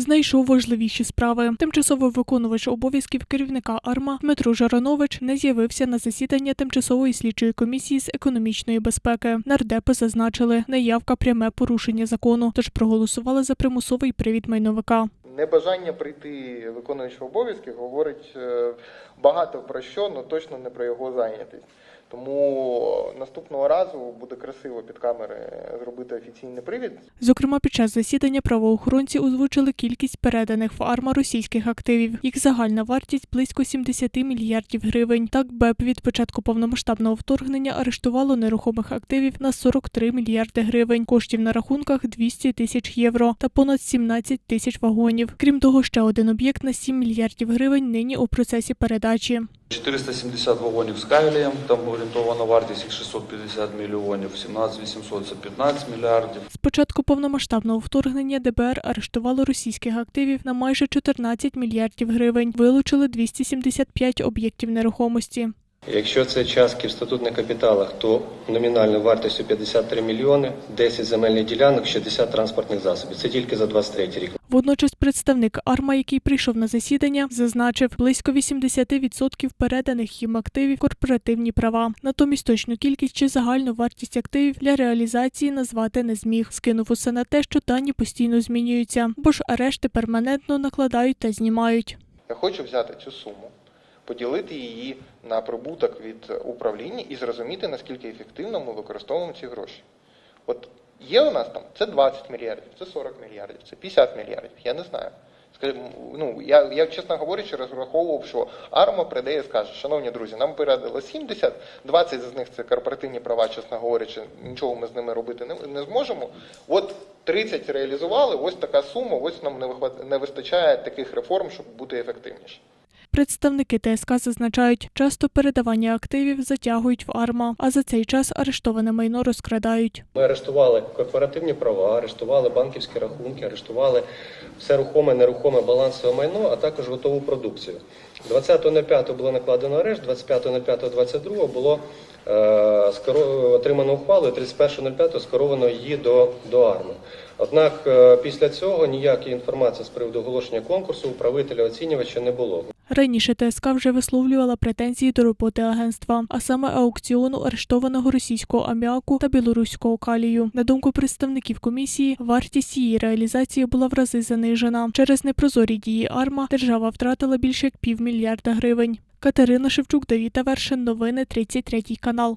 знайшов важливіші справи. Тимчасовий виконувач обов'язків керівника АРМА Дмитро Жаранович не з'явився на засідання тимчасової слідчої комісії з економічної безпеки. Нардепи зазначили, неявка пряме порушення закону, тож проголосували за примусовий привід майновика. Небажання прийти виконуючого обов'язки говорить е, багато про що, але точно не про його зайнятість. Тому наступного разу буде красиво під камери зробити офіційний привід. Зокрема, під час засідання правоохоронці озвучили кількість переданих в АРМА російських активів. Їх загальна вартість близько 70 мільярдів гривень. Так, БЕП від початку повномасштабного вторгнення арештувало нерухомих активів на 43 мільярди гривень, коштів на рахунках 200 тисяч євро та понад 17 тисяч вагонів. Крім того, ще один об'єкт на 7 мільярдів гривень нині у процесі передачі. 470 вагонів з кайлієм, там орієнтована вартість їх 650 мільйонів, 17 800 – це 15 мільярдів. З початку повномасштабного вторгнення ДБР арештувало російських активів на майже 14 мільярдів гривень. Вилучили 275 об'єктів нерухомості. Якщо це частки в статутних капіталах, то номінальною вартістю 53 мільйони, 10 земельних ділянок, 60 транспортних засобів. Це тільки за 23 рік. Водночас представник АРМА, який прийшов на засідання, зазначив близько 80% переданих їм активів корпоративні права. Натомість точну кількість чи загальну вартість активів для реалізації назвати не зміг. Скинув усе на те, що дані постійно змінюються, бо ж арешти перманентно накладають та знімають. Я хочу взяти цю суму, поділити її на прибуток від управління і зрозуміти, наскільки ефективно ми використовуємо ці гроші. От є у нас там це 20 мільярдів, це 40 мільярдів, це 50 мільярдів. Я не знаю. Ну я, я чесно говорячи, розраховував, що АРМА прийде і скаже, шановні друзі, нам передали 70, 20 з них це корпоративні права, чесно говорячи, нічого ми з ними робити не, не зможемо. От 30 реалізували, ось така сума, ось нам не вихват- не вистачає таких реформ, щоб бути ефективніше. Представники ТСК зазначають, часто передавання активів затягують в АРМА, а за цей час арештоване майно розкрадають. Ми арештували корпоративні права, арештували банківські рахунки, арештували все рухоме, нерухоме балансове майно, а також готову продукцію. 20.05 було накладено арешт, 25.05.22 було е, отримано ухвалу, і 31.05 скеровано її до, до АРМи. Однак е, після цього ніякої інформації з приводу оголошення конкурсу управителя оцінювача не було. Раніше ТСК вже висловлювала претензії до роботи агентства, а саме аукціону арештованого російського аміаку та білоруського калію. На думку представників комісії, вартість її реалізації була в рази занижена. Через непрозорі дії АРМА держава втратила більше як півмільярда гривень. Катерина Шевчук, Давіта Вершин, новини 33 канал.